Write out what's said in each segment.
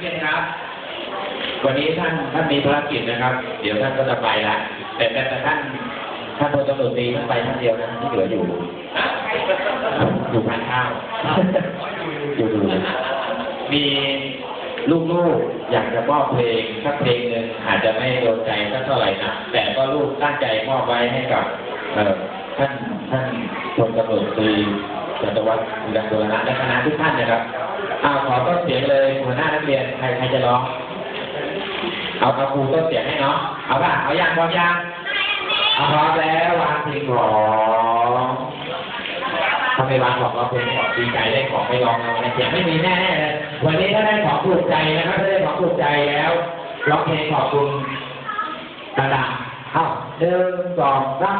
เรียนครับ วันนี้ท่านท่านมีภารกิจนะครับ เดี๋ยวท่านก็จะไปละแต่แต่แต่ท่านท่านพลตำรวจตรีท่านไปท่านเดียวนะที่เหลืออยู่ อยู่ทานข้าวอยู่ดูมีลูกๆอยากจะมอบเพลงสักเพลงหนึ่งอาจจะไม่โดนใจสักเท่าไหร่นะแต่ก็ลูกตั้งใจมอบไว้ให้กับเออท่านท่านพลตำรวจตรีจัตวัฒน์ดังบุรณะและคณะทุกท่านนะครับ อ้าวขอต้นเสียงเลยหัวหน้านักเรียนใครใครจะร้อง เอาเอาครูต้นเสียงให้เนาะเอาป่ะเอายังพร้อมยังเอาพร้อมแล้ววางเพลงร้องถ้าไมวางบอกเราเพลงบอกดีใจได้ของไม่ร้องเราเสียงไม่มีแน่เลยวันนี้ถ้าได้ของถูกใจนะครับถ้าได้ของถูกใจแล้วร้องเพลงขอบคุณตาดาเอ้าหนึ่งสองสาม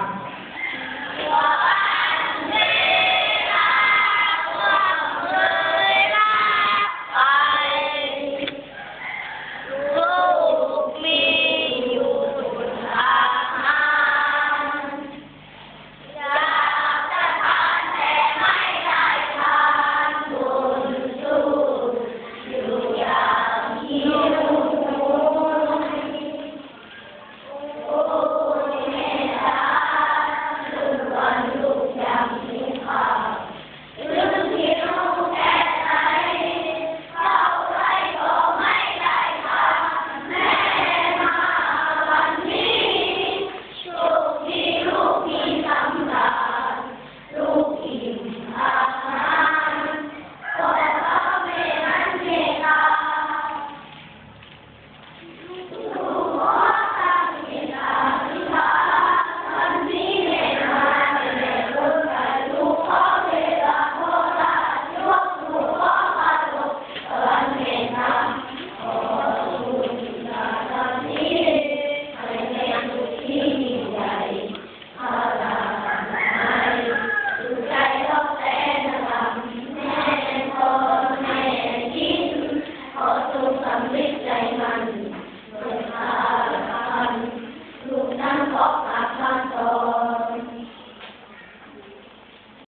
Santo.